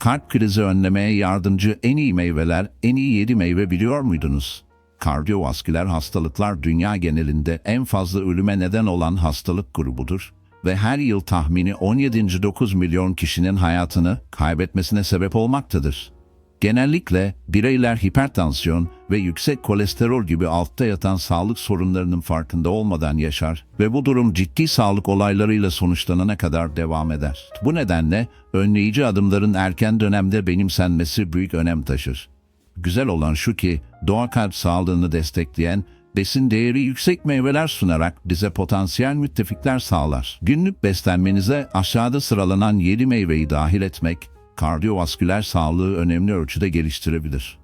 Kalp krizi önlemeye yardımcı en iyi meyveler, en iyi 7 meyve biliyor muydunuz? Kardiyovasküler hastalıklar dünya genelinde en fazla ölüme neden olan hastalık grubudur ve her yıl tahmini 17.9 milyon kişinin hayatını kaybetmesine sebep olmaktadır. Genellikle bireyler hipertansiyon ve yüksek kolesterol gibi altta yatan sağlık sorunlarının farkında olmadan yaşar ve bu durum ciddi sağlık olaylarıyla sonuçlanana kadar devam eder. Bu nedenle önleyici adımların erken dönemde benimsenmesi büyük önem taşır. Güzel olan şu ki doğa kalp sağlığını destekleyen besin değeri yüksek meyveler sunarak bize potansiyel müttefikler sağlar. Günlük beslenmenize aşağıda sıralanan 7 meyveyi dahil etmek kardiyovasküler sağlığı önemli ölçüde geliştirebilir.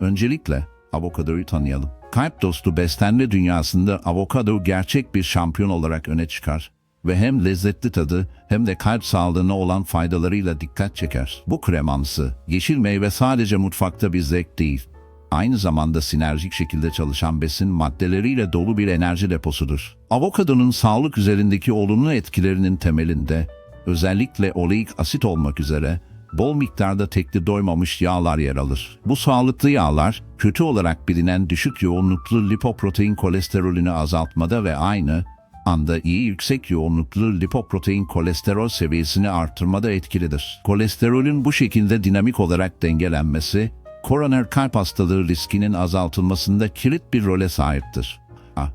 Öncelikle avokadoyu tanıyalım. Kalp dostu beslenme dünyasında avokado gerçek bir şampiyon olarak öne çıkar ve hem lezzetli tadı hem de kalp sağlığına olan faydalarıyla dikkat çeker. Bu kremamsı, yeşil meyve sadece mutfakta bir zevk değil, aynı zamanda sinerjik şekilde çalışan besin maddeleriyle dolu bir enerji deposudur. Avokadonun sağlık üzerindeki olumlu etkilerinin temelinde özellikle oleik asit olmak üzere bol miktarda tekli doymamış yağlar yer alır. Bu sağlıklı yağlar kötü olarak bilinen düşük yoğunluklu lipoprotein kolesterolünü azaltmada ve aynı anda iyi yüksek yoğunluklu lipoprotein kolesterol seviyesini artırmada etkilidir. Kolesterolün bu şekilde dinamik olarak dengelenmesi, koroner kalp hastalığı riskinin azaltılmasında kilit bir role sahiptir. Ah,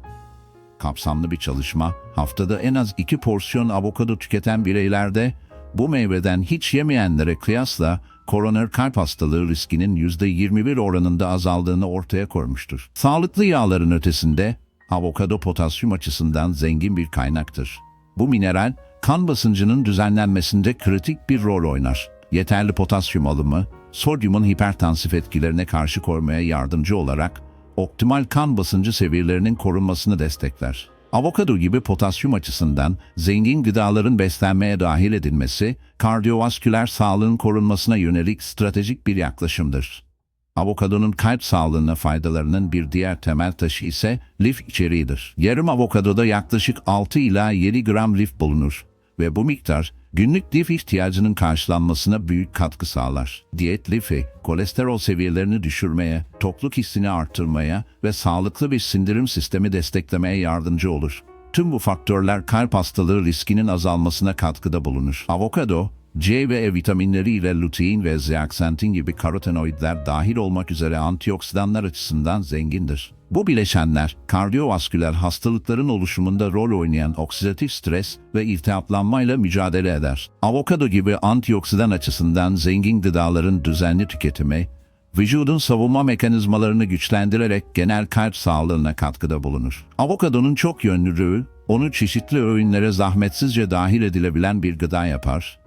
kapsamlı bir çalışma, haftada en az iki porsiyon avokado tüketen bireylerde bu meyveden hiç yemeyenlere kıyasla koroner kalp hastalığı riskinin %21 oranında azaldığını ortaya koymuştur. Sağlıklı yağların ötesinde avokado potasyum açısından zengin bir kaynaktır. Bu mineral kan basıncının düzenlenmesinde kritik bir rol oynar. Yeterli potasyum alımı, sodyumun hipertansif etkilerine karşı koymaya yardımcı olarak optimal kan basıncı seviyelerinin korunmasını destekler. Avokado gibi potasyum açısından zengin gıdaların beslenmeye dahil edilmesi, kardiyovasküler sağlığın korunmasına yönelik stratejik bir yaklaşımdır. Avokadonun kalp sağlığına faydalarının bir diğer temel taşı ise lif içeriğidir. Yarım avokadoda yaklaşık 6 ila 7 gram lif bulunur ve bu miktar günlük lif ihtiyacının karşılanmasına büyük katkı sağlar. Diyet lifi, kolesterol seviyelerini düşürmeye, tokluk hissini arttırmaya ve sağlıklı bir sindirim sistemi desteklemeye yardımcı olur. Tüm bu faktörler kalp hastalığı riskinin azalmasına katkıda bulunur. Avokado, C ve E vitaminleri ile lutein ve zeaksantin gibi karotenoidler dahil olmak üzere antioksidanlar açısından zengindir. Bu bileşenler, kardiyovasküler hastalıkların oluşumunda rol oynayan oksidatif stres ve iltihaplanmayla mücadele eder. Avokado gibi antioksidan açısından zengin gıdaların düzenli tüketimi, vücudun savunma mekanizmalarını güçlendirerek genel kalp sağlığına katkıda bulunur. Avokadonun çok yönlülüğü, onu çeşitli öğünlere zahmetsizce dahil edilebilen bir gıda yapar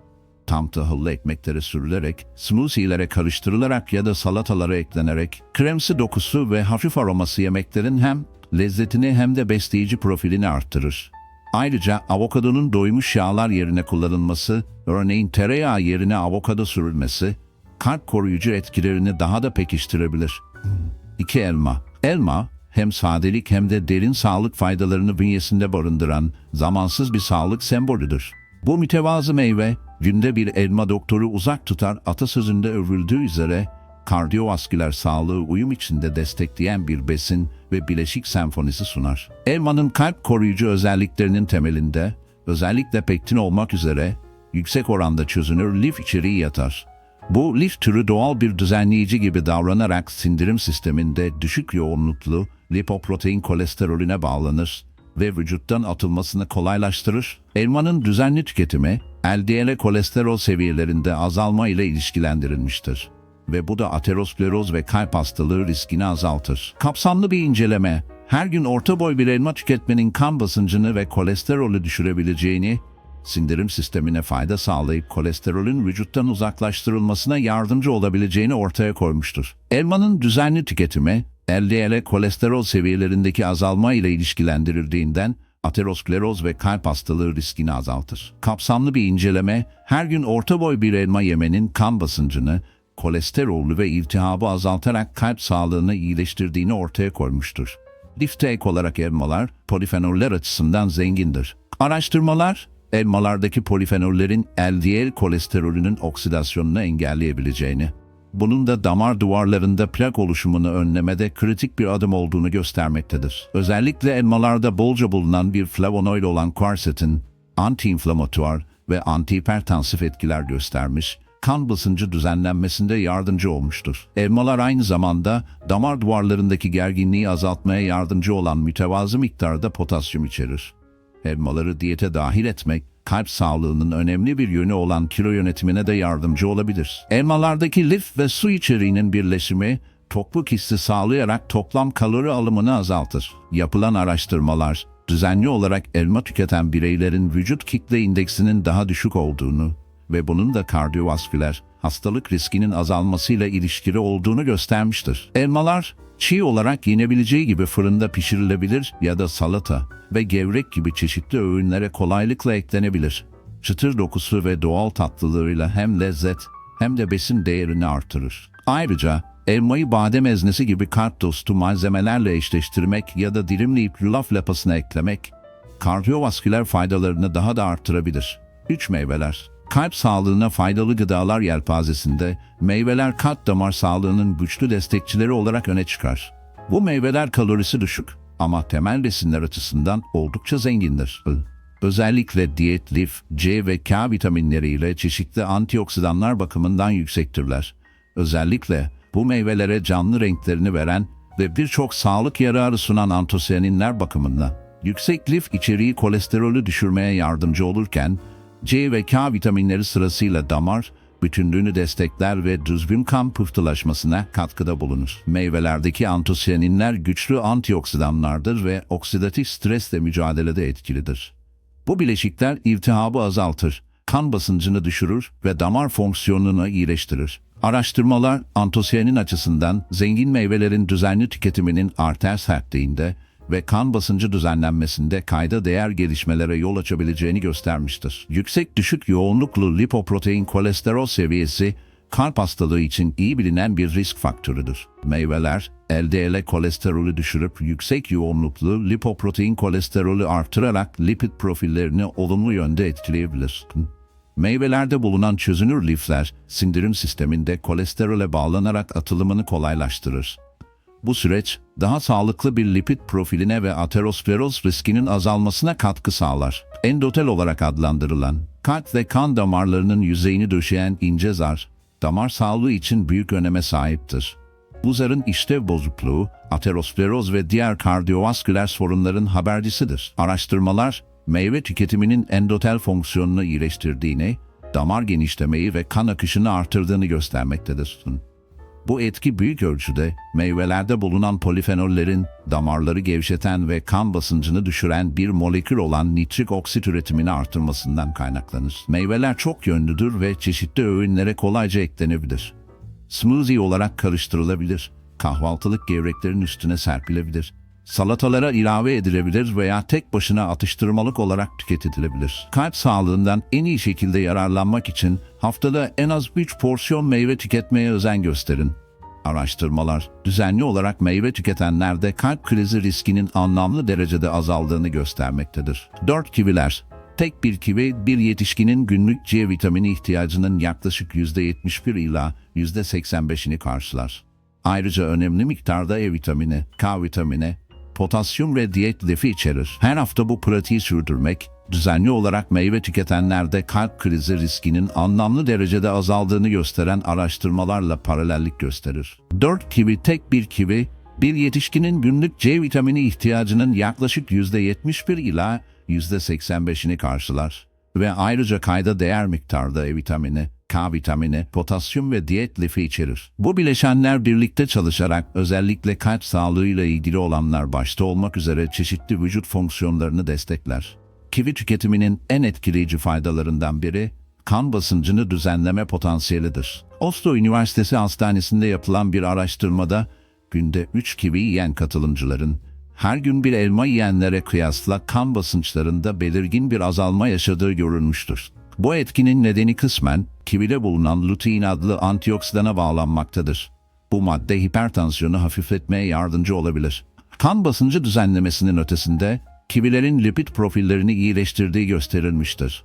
tam tahıllı ekmeklere sürülerek, smoothie'lere karıştırılarak ya da salatalara eklenerek, kremsi dokusu ve hafif aroması yemeklerin hem lezzetini hem de besleyici profilini arttırır. Ayrıca avokadonun doymuş yağlar yerine kullanılması, örneğin tereyağı yerine avokado sürülmesi, kalp koruyucu etkilerini daha da pekiştirebilir. 2 elma. Elma, hem sadelik hem de derin sağlık faydalarını bünyesinde barındıran zamansız bir sağlık sembolüdür. Bu mütevazı meyve, günde bir elma doktoru uzak tutar atasözünde övüldüğü üzere kardiyovasküler sağlığı uyum içinde destekleyen bir besin ve bileşik senfonisi sunar. Elmanın kalp koruyucu özelliklerinin temelinde, özellikle pektin olmak üzere, yüksek oranda çözünür lif içeriği yatar. Bu lif türü doğal bir düzenleyici gibi davranarak sindirim sisteminde düşük yoğunluklu lipoprotein kolesterolüne bağlanır ve vücuttan atılmasını kolaylaştırır. Elmanın düzenli tüketimi, LDL kolesterol seviyelerinde azalma ile ilişkilendirilmiştir. Ve bu da ateroskleroz ve kalp hastalığı riskini azaltır. Kapsamlı bir inceleme, her gün orta boy bir elma tüketmenin kan basıncını ve kolesterolü düşürebileceğini, sindirim sistemine fayda sağlayıp kolesterolün vücuttan uzaklaştırılmasına yardımcı olabileceğini ortaya koymuştur. Elmanın düzenli tüketimi, LDL kolesterol seviyelerindeki azalma ile ilişkilendirildiğinden ateroskleroz ve kalp hastalığı riskini azaltır. Kapsamlı bir inceleme, her gün orta boy bir elma yemenin kan basıncını, kolesterolü ve iltihabı azaltarak kalp sağlığını iyileştirdiğini ortaya koymuştur. Lifte ek olarak elmalar, polifenoller açısından zengindir. Araştırmalar, elmalardaki polifenollerin LDL kolesterolünün oksidasyonunu engelleyebileceğini, bunun da damar duvarlarında plak oluşumunu önlemede kritik bir adım olduğunu göstermektedir. Özellikle elmalarda bolca bulunan bir flavonoid olan quercetin antiinflamatuar ve antihipertansif etkiler göstermiş, kan basıncı düzenlenmesinde yardımcı olmuştur. Elmalar aynı zamanda damar duvarlarındaki gerginliği azaltmaya yardımcı olan mütevazı miktarda potasyum içerir. Elmaları diyete dahil etmek, kalp sağlığının önemli bir yönü olan kilo yönetimine de yardımcı olabilir. Elmalardaki lif ve su içeriğinin birleşimi, tokluk hissi sağlayarak toplam kalori alımını azaltır. Yapılan araştırmalar, düzenli olarak elma tüketen bireylerin vücut kitle indeksinin daha düşük olduğunu ve bunun da kardiyovasküler hastalık riskinin azalmasıyla ilişkili olduğunu göstermiştir. Elmalar çiğ olarak yenebileceği gibi fırında pişirilebilir ya da salata ve gevrek gibi çeşitli öğünlere kolaylıkla eklenebilir. Çıtır dokusu ve doğal tatlılığıyla hem lezzet hem de besin değerini artırır. Ayrıca elmayı badem eznesi gibi kalp dostu malzemelerle eşleştirmek ya da dilimleyip yulaf lapasına eklemek kardiyovasküler faydalarını daha da arttırabilir. 3 meyveler Kalp sağlığına faydalı gıdalar yelpazesinde meyveler kalp damar sağlığının güçlü destekçileri olarak öne çıkar. Bu meyveler kalorisi düşük ama temel besinler açısından oldukça zengindir. Özellikle diyet, lif, C ve K vitaminleriyle çeşitli antioksidanlar bakımından yüksektirler. Özellikle bu meyvelere canlı renklerini veren ve birçok sağlık yararı sunan antosiyaninler bakımından. Yüksek lif içeriği kolesterolü düşürmeye yardımcı olurken, C ve K vitaminleri sırasıyla damar, bütünlüğünü destekler ve düzgün kan pıhtılaşmasına katkıda bulunur. Meyvelerdeki antosiyaninler güçlü antioksidanlardır ve oksidatif stresle mücadelede etkilidir. Bu bileşikler iltihabı azaltır, kan basıncını düşürür ve damar fonksiyonunu iyileştirir. Araştırmalar antosiyanin açısından zengin meyvelerin düzenli tüketiminin arter sertliğinde ve kan basıncı düzenlenmesinde kayda değer gelişmelere yol açabileceğini göstermiştir. Yüksek düşük yoğunluklu lipoprotein kolesterol seviyesi kalp hastalığı için iyi bilinen bir risk faktörüdür. Meyveler, LDL kolesterolü düşürüp yüksek yoğunluklu lipoprotein kolesterolü artırarak lipid profillerini olumlu yönde etkileyebilir. Meyvelerde bulunan çözünür lifler, sindirim sisteminde kolesterole bağlanarak atılımını kolaylaştırır. Bu süreç, daha sağlıklı bir lipid profiline ve ateroskleroz riskinin azalmasına katkı sağlar. Endotel olarak adlandırılan, kalp ve kan damarlarının yüzeyini döşeyen ince zar, damar sağlığı için büyük öneme sahiptir. Bu zarın işlev bozukluğu, ateroskleroz ve diğer kardiyovasküler sorunların habercisidir. Araştırmalar, meyve tüketiminin endotel fonksiyonunu iyileştirdiğini, damar genişlemeyi ve kan akışını artırdığını göstermektedir. Bu etki büyük ölçüde meyvelerde bulunan polifenollerin damarları gevşeten ve kan basıncını düşüren bir molekül olan nitrik oksit üretimini artırmasından kaynaklanır. Meyveler çok yönlüdür ve çeşitli öğünlere kolayca eklenebilir. Smoothie olarak karıştırılabilir, kahvaltılık gevreklerin üstüne serpilebilir, salatalara ilave edilebilir veya tek başına atıştırmalık olarak tüketilebilir. Kalp sağlığından en iyi şekilde yararlanmak için haftada en az 3 porsiyon meyve tüketmeye özen gösterin. Araştırmalar, düzenli olarak meyve tüketenlerde kalp krizi riskinin anlamlı derecede azaldığını göstermektedir. 4 kiviler Tek bir kivi bir yetişkinin günlük C vitamini ihtiyacının yaklaşık %71 ila %85'ini karşılar. Ayrıca önemli miktarda E vitamini, K vitamini, potasyum ve diyet lifi içerir. Her hafta bu pratiği sürdürmek, düzenli olarak meyve tüketenlerde kalp krizi riskinin anlamlı derecede azaldığını gösteren araştırmalarla paralellik gösterir. 4 kivi tek bir kivi, bir yetişkinin günlük C vitamini ihtiyacının yaklaşık %71 ila %85'ini karşılar ve ayrıca kayda değer miktarda E vitamini, K vitamini, potasyum ve diyet lifi içerir. Bu bileşenler birlikte çalışarak özellikle kalp sağlığıyla ilgili olanlar başta olmak üzere çeşitli vücut fonksiyonlarını destekler. Kivi tüketiminin en etkileyici faydalarından biri kan basıncını düzenleme potansiyelidir. Oslo Üniversitesi Hastanesi'nde yapılan bir araştırmada günde 3 kivi yiyen katılımcıların her gün bir elma yiyenlere kıyasla kan basınçlarında belirgin bir azalma yaşadığı görülmüştür. Bu etkinin nedeni kısmen kivide bulunan lutein adlı antioksidana bağlanmaktadır. Bu madde hipertansiyonu hafifletmeye yardımcı olabilir. Kan basıncı düzenlemesinin ötesinde kivilerin lipid profillerini iyileştirdiği gösterilmiştir.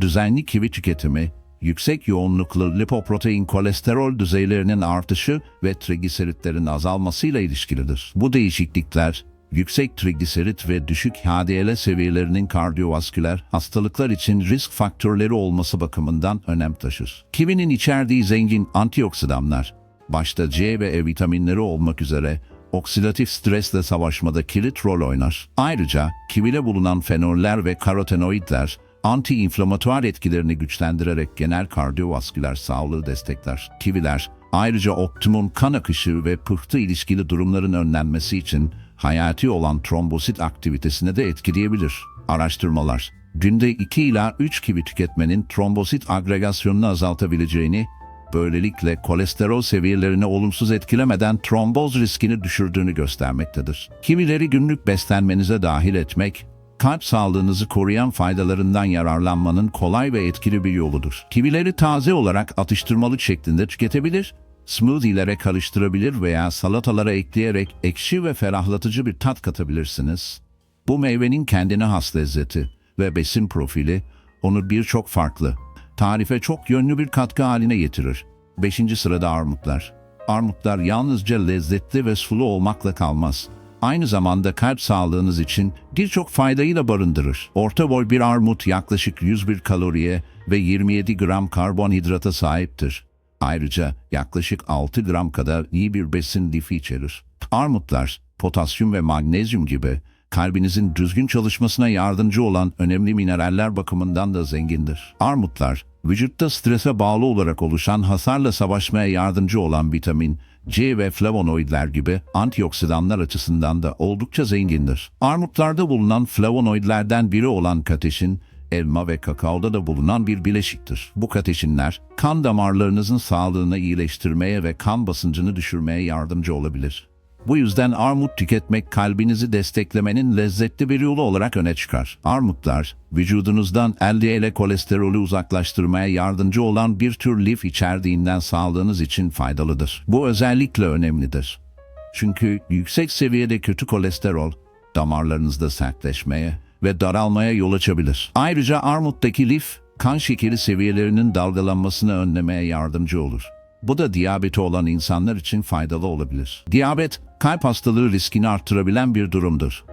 Düzenli kivi tüketimi, yüksek yoğunluklu lipoprotein kolesterol düzeylerinin artışı ve trigliseritlerin azalmasıyla ilişkilidir. Bu değişiklikler, yüksek trigliserit ve düşük HDL seviyelerinin kardiyovasküler hastalıklar için risk faktörleri olması bakımından önem taşır. Kivinin içerdiği zengin antioksidanlar, başta C ve E vitaminleri olmak üzere oksidatif stresle savaşmada kilit rol oynar. Ayrıca kivide bulunan fenoller ve karotenoidler anti-inflamatuar etkilerini güçlendirerek genel kardiyovasküler sağlığı destekler. Kiviler ayrıca optimum kan akışı ve pıhtı ilişkili durumların önlenmesi için hayati olan trombosit aktivitesine de etkileyebilir. Araştırmalar günde 2 ila 3 kivi tüketmenin trombosit agregasyonunu azaltabileceğini böylelikle kolesterol seviyelerini olumsuz etkilemeden tromboz riskini düşürdüğünü göstermektedir. Kivileri günlük beslenmenize dahil etmek, kalp sağlığınızı koruyan faydalarından yararlanmanın kolay ve etkili bir yoludur. Kivileri taze olarak atıştırmalık şeklinde tüketebilir, smoothie'lere karıştırabilir veya salatalara ekleyerek ekşi ve ferahlatıcı bir tat katabilirsiniz. Bu meyvenin kendine has lezzeti ve besin profili onu birçok farklı, tarife çok yönlü bir katkı haline getirir. 5. sırada armutlar. Armutlar yalnızca lezzetli ve sulu olmakla kalmaz. Aynı zamanda kalp sağlığınız için birçok faydayı da barındırır. Orta boy bir armut yaklaşık 101 kaloriye ve 27 gram karbonhidrata sahiptir. Ayrıca yaklaşık 6 gram kadar iyi bir besin lifi içerir. Armutlar, potasyum ve magnezyum gibi kalbinizin düzgün çalışmasına yardımcı olan önemli mineraller bakımından da zengindir. Armutlar, vücutta strese bağlı olarak oluşan hasarla savaşmaya yardımcı olan vitamin, C ve flavonoidler gibi antioksidanlar açısından da oldukça zengindir. Armutlarda bulunan flavonoidlerden biri olan kateşin, elma ve kakaoda da bulunan bir bileşiktir. Bu kateşinler, kan damarlarınızın sağlığını iyileştirmeye ve kan basıncını düşürmeye yardımcı olabilir. Bu yüzden armut tüketmek kalbinizi desteklemenin lezzetli bir yolu olarak öne çıkar. Armutlar, vücudunuzdan LDL kolesterolü uzaklaştırmaya yardımcı olan bir tür lif içerdiğinden sağlığınız için faydalıdır. Bu özellikle önemlidir. Çünkü yüksek seviyede kötü kolesterol, damarlarınızda sertleşmeye ve daralmaya yol açabilir. Ayrıca armuttaki lif, kan şekeri seviyelerinin dalgalanmasını önlemeye yardımcı olur. Bu da diyabeti olan insanlar için faydalı olabilir. Diyabet, kalp hastalığı riskini arttırabilen bir durumdur.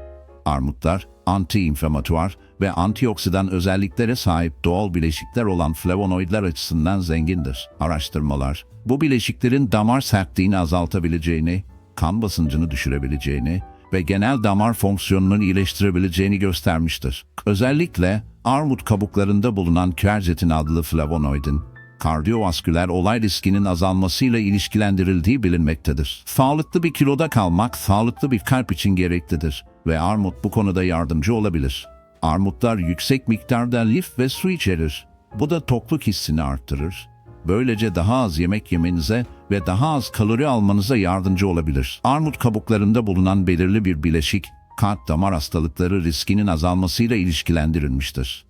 Armutlar, anti-inflamatuar ve antioksidan özelliklere sahip doğal bileşikler olan flavonoidler açısından zengindir. Araştırmalar, bu bileşiklerin damar sertliğini azaltabileceğini, kan basıncını düşürebileceğini ve genel damar fonksiyonunu iyileştirebileceğini göstermiştir. Özellikle armut kabuklarında bulunan quercetin adlı flavonoidin, kardiyovasküler olay riskinin azalmasıyla ilişkilendirildiği bilinmektedir. Sağlıklı bir kiloda kalmak, sağlıklı bir kalp için gereklidir ve armut bu konuda yardımcı olabilir. Armutlar yüksek miktarda lif ve su içerir. Bu da tokluk hissini arttırır. Böylece daha az yemek yemenize ve daha az kalori almanıza yardımcı olabilir. Armut kabuklarında bulunan belirli bir bileşik, kalp damar hastalıkları riskinin azalmasıyla ilişkilendirilmiştir.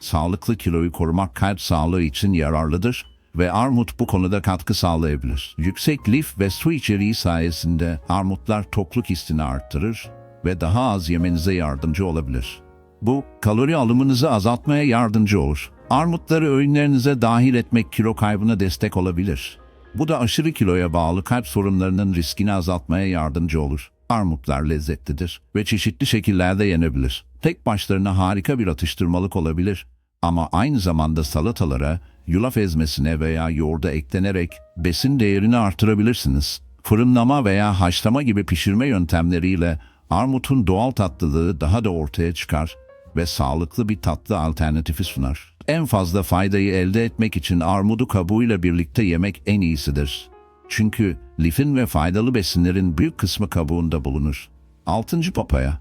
Sağlıklı kiloyu korumak kalp sağlığı için yararlıdır ve armut bu konuda katkı sağlayabilir. Yüksek lif ve su içeriği sayesinde armutlar tokluk hissini arttırır ve daha az yemenize yardımcı olabilir. Bu, kalori alımınızı azaltmaya yardımcı olur. Armutları öğünlerinize dahil etmek kilo kaybına destek olabilir. Bu da aşırı kiloya bağlı kalp sorunlarının riskini azaltmaya yardımcı olur. Armutlar lezzetlidir ve çeşitli şekillerde yenebilir. Tek başlarına harika bir atıştırmalık olabilir ama aynı zamanda salatalara, yulaf ezmesine veya yoğurda eklenerek besin değerini artırabilirsiniz. Fırınlama veya haşlama gibi pişirme yöntemleriyle armutun doğal tatlılığı daha da ortaya çıkar ve sağlıklı bir tatlı alternatifi sunar. En fazla faydayı elde etmek için armudu kabuğuyla birlikte yemek en iyisidir. Çünkü lifin ve faydalı besinlerin büyük kısmı kabuğunda bulunur. 6. Papaya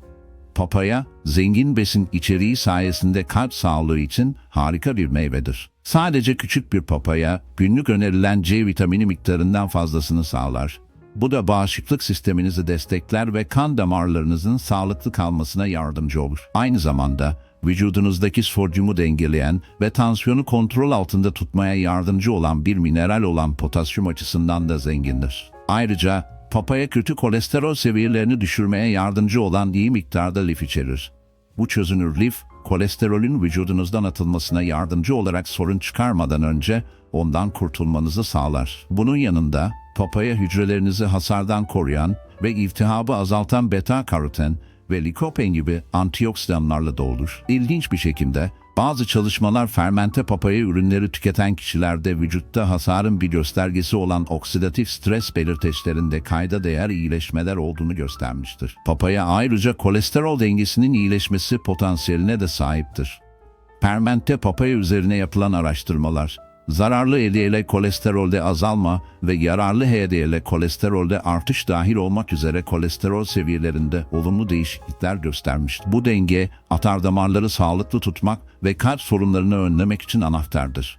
Papaya, zengin besin içeriği sayesinde kalp sağlığı için harika bir meyvedir. Sadece küçük bir papaya, günlük önerilen C vitamini miktarından fazlasını sağlar. Bu da bağışıklık sisteminizi destekler ve kan damarlarınızın sağlıklı kalmasına yardımcı olur. Aynı zamanda vücudunuzdaki sodyumu dengeleyen ve tansiyonu kontrol altında tutmaya yardımcı olan bir mineral olan potasyum açısından da zengindir. Ayrıca papaya kötü kolesterol seviyelerini düşürmeye yardımcı olan iyi miktarda lif içerir. Bu çözünür lif, kolesterolün vücudunuzdan atılmasına yardımcı olarak sorun çıkarmadan önce ondan kurtulmanızı sağlar. Bunun yanında papaya hücrelerinizi hasardan koruyan ve iltihabı azaltan beta karoten ve likopen gibi antioksidanlarla doludur. İlginç bir şekilde bazı çalışmalar fermente papaya ürünleri tüketen kişilerde vücutta hasarın bir göstergesi olan oksidatif stres belirteçlerinde kayda değer iyileşmeler olduğunu göstermiştir. Papaya ayrıca kolesterol dengesinin iyileşmesi potansiyeline de sahiptir. Fermente papaya üzerine yapılan araştırmalar, zararlı HDL kolesterolde azalma ve yararlı HDL kolesterolde artış dahil olmak üzere kolesterol seviyelerinde olumlu değişiklikler göstermiştir. Bu denge atardamarları sağlıklı tutmak ve kalp sorunlarını önlemek için anahtardır.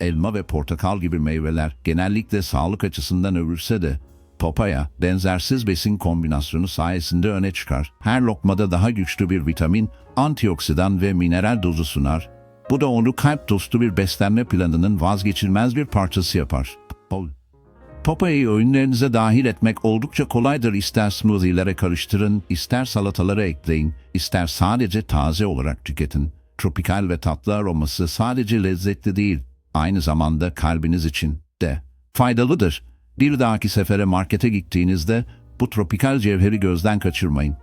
Elma ve portakal gibi meyveler genellikle sağlık açısından övülse de papaya benzersiz besin kombinasyonu sayesinde öne çıkar. Her lokmada daha güçlü bir vitamin, antioksidan ve mineral dozu sunar. Bu da onu kalp dostu bir beslenme planının vazgeçilmez bir parçası yapar. Papayayı öğünlerinize dahil etmek oldukça kolaydır. İster smoothie'lere karıştırın, ister salatalara ekleyin, ister sadece taze olarak tüketin. Tropikal ve tatlı aroması sadece lezzetli değil, aynı zamanda kalbiniz için de faydalıdır. Bir dahaki sefere markete gittiğinizde bu tropikal cevheri gözden kaçırmayın.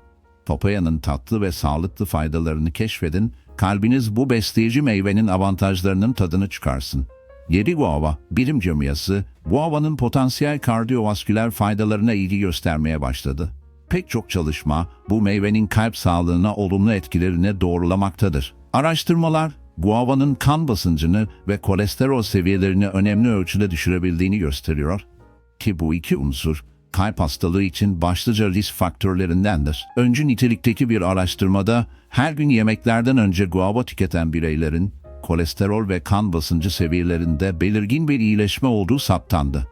Papayanın tatlı ve sağlıklı faydalarını keşfedin, kalbiniz bu besleyici meyvenin avantajlarının tadını çıkarsın. 7 guava, bilim camiası, guavanın potansiyel kardiyovasküler faydalarına ilgi göstermeye başladı. Pek çok çalışma bu meyvenin kalp sağlığına olumlu etkilerini doğrulamaktadır. Araştırmalar, guavanın kan basıncını ve kolesterol seviyelerini önemli ölçüde düşürebildiğini gösteriyor ki bu iki unsur kalp hastalığı için başlıca risk faktörlerindendir. Öncü nitelikteki bir araştırmada her gün yemeklerden önce guava tüketen bireylerin kolesterol ve kan basıncı seviyelerinde belirgin bir iyileşme olduğu saptandı.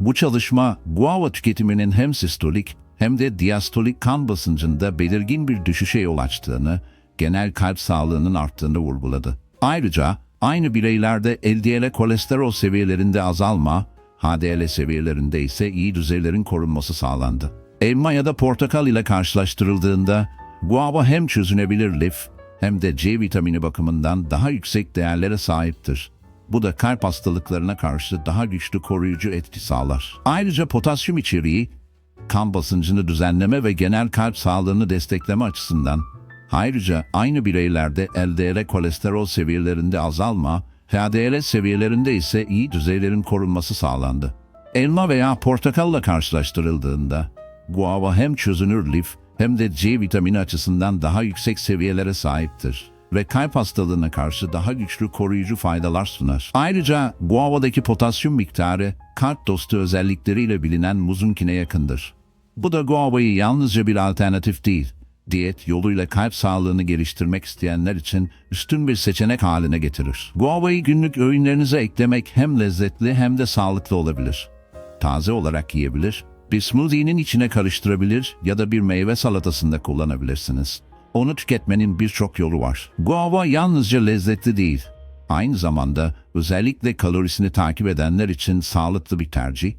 Bu çalışma guava tüketiminin hem sistolik hem de diastolik kan basıncında belirgin bir düşüşe yol açtığını, genel kalp sağlığının arttığını vurguladı. Ayrıca aynı bireylerde LDL kolesterol seviyelerinde azalma, HDL seviyelerinde ise iyi düzeylerin korunması sağlandı. Elma ya da portakal ile karşılaştırıldığında guava hem çözünebilir lif hem de C vitamini bakımından daha yüksek değerlere sahiptir. Bu da kalp hastalıklarına karşı daha güçlü koruyucu etki sağlar. Ayrıca potasyum içeriği kan basıncını düzenleme ve genel kalp sağlığını destekleme açısından ayrıca aynı bireylerde LDL kolesterol seviyelerinde azalma, HDL seviyelerinde ise iyi düzeylerin korunması sağlandı. Elma veya portakalla karşılaştırıldığında guava hem çözünür lif hem de C vitamini açısından daha yüksek seviyelere sahiptir ve kalp hastalığına karşı daha güçlü koruyucu faydalar sunar. Ayrıca guavadaki potasyum miktarı kalp dostu özellikleriyle bilinen muzunkine yakındır. Bu da guavayı yalnızca bir alternatif değil, diyet yoluyla kalp sağlığını geliştirmek isteyenler için üstün bir seçenek haline getirir. Guavayı günlük öğünlerinize eklemek hem lezzetli hem de sağlıklı olabilir. Taze olarak yiyebilir, bir smoothie'nin içine karıştırabilir ya da bir meyve salatasında kullanabilirsiniz. Onu tüketmenin birçok yolu var. Guava yalnızca lezzetli değil, aynı zamanda özellikle kalorisini takip edenler için sağlıklı bir tercih.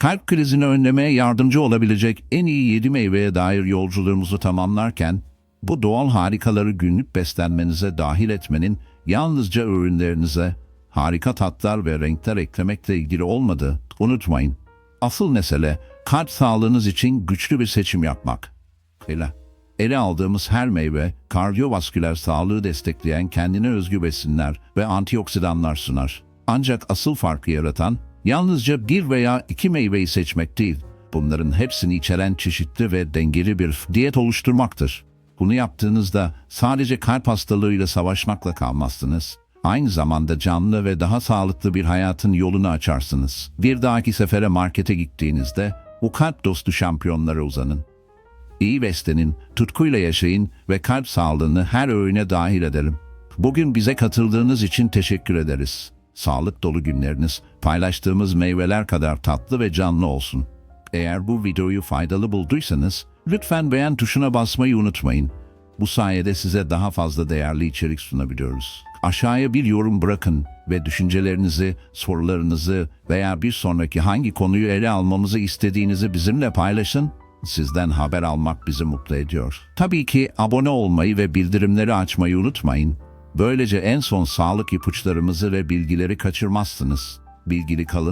Kalp krizini önlemeye yardımcı olabilecek en iyi yedi meyveye dair yolculuğumuzu tamamlarken, bu doğal harikaları günlük beslenmenize dahil etmenin yalnızca öğünlerinize harika tatlar ve renkler eklemekle ilgili olmadığı unutmayın. Asıl mesele kalp sağlığınız için güçlü bir seçim yapmak. Ele, ele aldığımız her meyve kardiyovasküler sağlığı destekleyen kendine özgü besinler ve antioksidanlar sunar. Ancak asıl farkı yaratan yalnızca bir veya iki meyveyi seçmek değil, bunların hepsini içeren çeşitli ve dengeli bir diyet oluşturmaktır. Bunu yaptığınızda sadece kalp hastalığıyla savaşmakla kalmazsınız. Aynı zamanda canlı ve daha sağlıklı bir hayatın yolunu açarsınız. Bir dahaki sefere markete gittiğinizde bu kalp dostu şampiyonlara uzanın. İyi beslenin, tutkuyla yaşayın ve kalp sağlığını her öğüne dahil edelim. Bugün bize katıldığınız için teşekkür ederiz. Sağlık dolu günleriniz paylaştığımız meyveler kadar tatlı ve canlı olsun. Eğer bu videoyu faydalı bulduysanız lütfen beğen tuşuna basmayı unutmayın. Bu sayede size daha fazla değerli içerik sunabiliyoruz. Aşağıya bir yorum bırakın ve düşüncelerinizi, sorularınızı veya bir sonraki hangi konuyu ele almamızı istediğinizi bizimle paylaşın. Sizden haber almak bizi mutlu ediyor. Tabii ki abone olmayı ve bildirimleri açmayı unutmayın. Böylece en son sağlık ipuçlarımızı ve bilgileri kaçırmazsınız. Bilgili kalın.